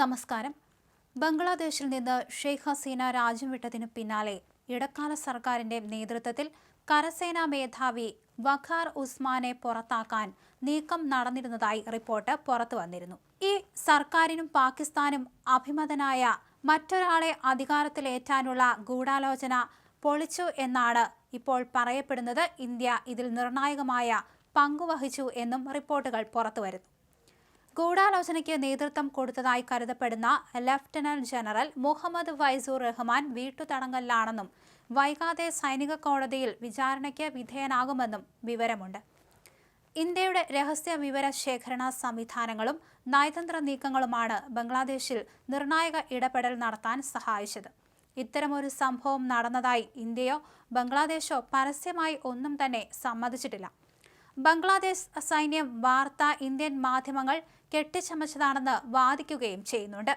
നമസ്കാരം. ബംഗ്ലാദേശിൽ നിന്ന് ഷെയ്ഖ് ഹസീന രാജ്യം വിട്ടതിനു പിന്നാലെ ഇടക്കാല സർക്കാരിന്റെ നേതൃത്വത്തിൽ കരസേനാ മേധാവി വഖാർ ഉസ്മാനെ പുറത്താക്കാൻ നീക്കം നടന്നിരുന്നതായി റിപ്പോർട്ട് പുറത്തു വന്നിരുന്നു. ഈ സർക്കാരിനും പാകിസ്ഥാനും അഭിമതനായ മറ്റൊരാളെ അധികാരത്തിലേറ്റാനുള്ള ഗൂഢാലോചന പൊളിച്ചു എന്നാണ് ഇപ്പോൾ പറയപ്പെടുന്നത്. ഇന്ത്യ ഇതിൽ നിർണായകമായ പങ്കുവഹിച്ചു എന്നും റിപ്പോർട്ടുകൾ പുറത്തുവരുന്നു ഗൂഢാലോചനയ്ക്ക് നേതൃത്വം കൊടുത്തതായി കരുതപ്പെടുന്ന ലഫ്റ്റനന്റ് ജനറൽ മുഹമ്മദ് വൈസു റഹ്മാൻ വീട്ടുതടങ്കലിലാണെന്നും വൈകാതെ സൈനിക കോടതിയിൽ വിചാരണയ്ക്ക് വിധേയനാകുമെന്നും വിവരമുണ്ട്. ഇന്ത്യയുടെ രഹസ്യ വിവര ശേഖരണ സംവിധാനങ്ങളും നയതന്ത്ര നീക്കങ്ങളുമാണ് ബംഗ്ലാദേശിൽ നിർണായക ഇടപെടൽ നടത്താൻ സഹായിച്ചത്. ഇത്തരമൊരു സംഭവം നടന്നതായി ഇന്ത്യയോ ബംഗ്ലാദേശോ പരസ്യമായി ഒന്നും തന്നെ സമ്മതിച്ചിട്ടില്ല. ബംഗ്ലാദേശ് സൈന്യം വാർത്ത ഇന്ത്യൻ മാധ്യമങ്ങൾ കെട്ടിച്ചമച്ചതാണെന്ന് വാദിക്കുകയും ചെയ്യുന്നുണ്ട്.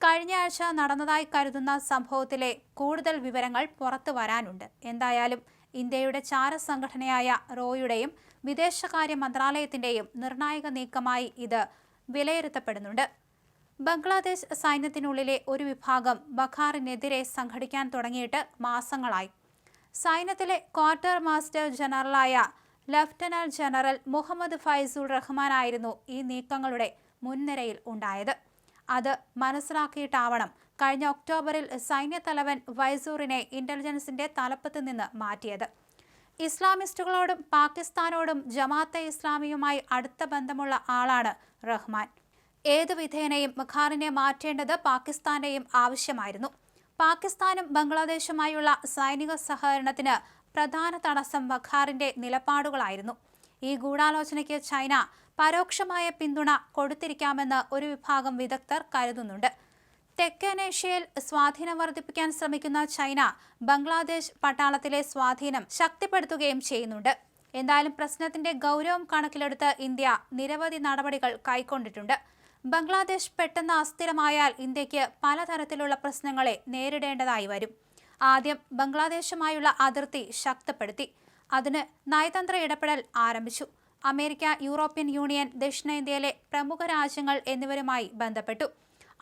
കഴിഞ്ഞ ആഴ്ച നടന്നതായി കരുതുന്ന സംഭവത്തിലെ കൂടുതൽ വിവരങ്ങൾ പുറത്തു വരാനുണ്ട്. എന്തായാലും ഇന്ത്യയുടെ ചാരസംഘടനയായ റോയുടെയും വിദേശകാര്യ മന്ത്രാലയത്തിന്റെയും നിർണായക നീക്കമായി ഇത് വിലയിരുത്തപ്പെടുന്നുണ്ട്. ബംഗ്ലാദേശ് സൈന്യത്തിനുള്ളിലെ ഒരു വിഭാഗം ബഖാറിനെതിരെ സംഘടിക്കാൻ തുടങ്ങിയിട്ട് മാസങ്ങളായി. സൈന്യത്തിലെ ക്വാർട്ടർ മാസ്റ്റർ ജനറലായ ലഫ്റ്റനന്റ് ജനറൽ മുഹമ്മദ് ഫൈസുൾ റഹ്മാനായിരുന്നു ഈ നീക്കങ്ങളുടെ മുൻനിരയിൽ ഉണ്ടായത്. അത് മനസ്സിലാക്കിയിട്ടാവണം കഴിഞ്ഞ ഒക്ടോബറിൽ സൈന്യത്തലവൻ വൈസൂറിനെ ഇന്റലിജൻസിന്റെ തലപ്പത്ത് നിന്ന് മാറ്റിയത്. ഇസ്ലാമിസ്റ്റുകളോടും പാകിസ്ഥാനോടും ജമാഅത്തെ ഇസ്ലാമിയുമായി അടുത്ത ബന്ധമുള്ള ആളാണ് റഹ്മാൻ. ഏതു വിധേനയും മഖാറിനെ മാറ്റേണ്ടത് പാകിസ്ഥാന്റെയും ആവശ്യമായിരുന്നു. പാകിസ്ഥാനും ബംഗ്ലാദേശുമായുള്ള സൈനിക സഹകരണത്തിന് പ്രധാന തടസ്സം വഖാറിന്റെ നിലപാടുകളായിരുന്നു. ഈ ഗൂഢാലോചനയ്ക്ക് ചൈന പരോക്ഷമായ പിന്തുണ കൊടുത്തിരിക്കാമെന്ന് ഒരു വിഭാഗം വിദഗ്ധർ കരുതുന്നുണ്ട്. തെക്കനേഷ്യയിൽ സ്വാധീനം വർദ്ധിപ്പിക്കാൻ ശ്രമിക്കുന്ന ചൈന ബംഗ്ലാദേശ് പട്ടാളത്തിലെ സ്വാധീനം ശക്തിപ്പെടുത്തുകയും ചെയ്യുന്നുണ്ട്. എന്തായാലും പ്രശ്നത്തിന്റെ ഗൗരവം കണക്കിലെടുത്ത് ഇന്ത്യ നിരവധി നടപടികൾ കൈക്കൊണ്ടിട്ടുണ്ട്. ബംഗ്ലാദേശ് പെട്ടെന്ന് അസ്ഥിരമായാൽ ഇന്ത്യയ്ക്ക് പലതരത്തിലുള്ള പ്രശ്നങ്ങളെ നേരിടേണ്ടതായി വരും. ആദ്യം ബംഗ്ലാദേശുമായുള്ള അതിർത്തി ശക്തപ്പെടുത്തി. അതിന് നയതന്ത്ര ഇടപെടൽ ആരംഭിച്ചു. അമേരിക്ക യൂറോപ്യൻ യൂണിയൻ ദക്ഷിണേന്ത്യയിലെ പ്രമുഖ രാജ്യങ്ങൾ എന്നിവരുമായി ബന്ധപ്പെട്ടു.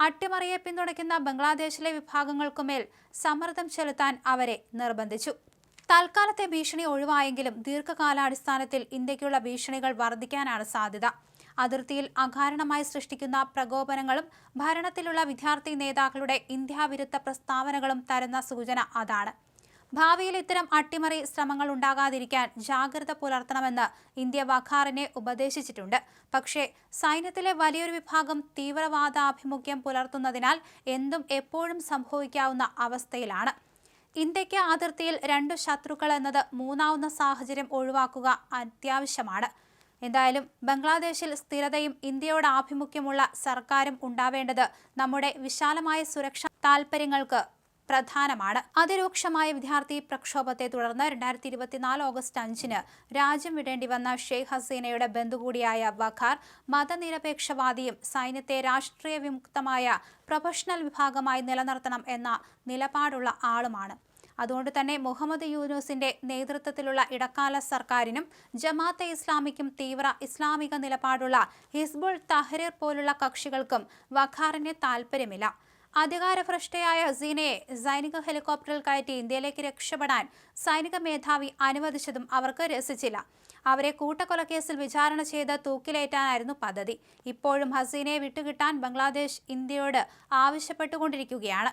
അട്ടിമറിയെ പിന്തുണയ്ക്കുന്ന ബംഗ്ലാദേശിലെ വിഭാഗങ്ങൾക്കുമേൽ സമ്മർദ്ദം ചെലുത്താൻ അവരെ നിർബന്ധിച്ചു. തൽക്കാലത്തെ ഭീഷണി ഒഴിവായെങ്കിലും ദീർഘകാലാടിസ്ഥാനത്തിൽ ഇന്ത്യക്കുള്ള ഭീഷണികൾ വർദ്ധിക്കാനാണ് സാധ്യത. അതിർത്തിയിൽ അകാരണമായി സൃഷ്ടിക്കുന്ന പ്രകോപനങ്ങളും ഭരണത്തിലുള്ള വിദ്യാർത്ഥി നേതാക്കളുടെ ഇന്ത്യാവിരുദ്ധ പ്രസ്താവനകളും തരുന്ന സൂചന അതാണ്. ഭാവിയിൽ ഇത്തരം അട്ടിമറി ശ്രമങ്ങൾ ഉണ്ടാകാതിരിക്കാൻ ജാഗ്രത പുലർത്തണമെന്ന് ഇന്ത്യ വഖാറിനെ ഉപദേശിച്ചിട്ടുണ്ട്. പക്ഷേ സൈന്യത്തിലെ വലിയൊരു വിഭാഗം തീവ്രവാദാഭിമുഖ്യം പുലർത്തുന്നതിനാൽ എന്തും എപ്പോഴും സംഭവിക്കാവുന്ന അവസ്ഥയിലാണ്. ഇന്ത്യയ്ക്ക് അതിർത്തിയിൽ രണ്ടു ശത്രുക്കൾ എന്നത് മൂന്നാവുന്ന സാഹചര്യം ഒഴിവാക്കുക അത്യാവശ്യമാണ്. എന്തായാലും ബംഗ്ലാദേശിൽ സ്ഥിരതയും ഇന്ത്യയോട് ആഭിമുഖ്യമുള്ള സർക്കാരും ഉണ്ടാവേണ്ടത് നമ്മുടെ വിശാലമായ സുരക്ഷാ താൽപ്പര്യങ്ങൾക്ക് പ്രധാനമാണ്. അതിരൂക്ഷമായ വിദ്യാർത്ഥി പ്രക്ഷോഭത്തെ തുടർന്ന് രണ്ടായിരത്തി ഇരുപത്തിനാല് ഓഗസ്റ്റ് അഞ്ചിന് രാജ്യം വിടേണ്ടി വന്ന ഷെയ്ഖ് ഹസീനയുടെ ബന്ധു കൂടിയായ വഖാർ മതനിരപേക്ഷവാദിയും സൈന്യത്തെ രാഷ്ട്രീയ വിമുക്തമായ പ്രൊഫഷണൽ വിഭാഗമായി നിലനിർത്തണം എന്ന നിലപാടുള്ള ആളുമാണ്. അതുകൊണ്ട് തന്നെ മുഹമ്മദ് യൂനൂസിന്റെ നേതൃത്വത്തിലുള്ള ഇടക്കാല സർക്കാരിനും ജമാഅത്തെ ഇസ്ലാമിക്കും തീവ്ര ഇസ്ലാമിക നിലപാടുള്ള ഹിസ്ബുൾ തഹരീർ പോലുള്ള കക്ഷികൾക്കും വഖാറിന് താൽപ്പര്യമില്ല. അധികാരഭ്രഷ്ടയായ സീനയെ സൈനിക ഹെലികോപ്റ്ററിൽ കയറ്റി ഇന്ത്യയിലേക്ക് രക്ഷപ്പെടാൻ സൈനിക മേധാവി അനുവദിച്ചതും അവർക്ക് രസിച്ചില്ല. അവരെ കൂട്ടക്കൊലക്കേസിൽ വിചാരണ ചെയ്ത് തൂക്കിലേറ്റാനായിരുന്നു പദ്ധതി. ഇപ്പോഴും ഹസീനയെ വിട്ടുകിട്ടാൻ ബംഗ്ലാദേശ് ഇന്ത്യയോട് ആവശ്യപ്പെട്ടുകൊണ്ടിരിക്കുകയാണ്.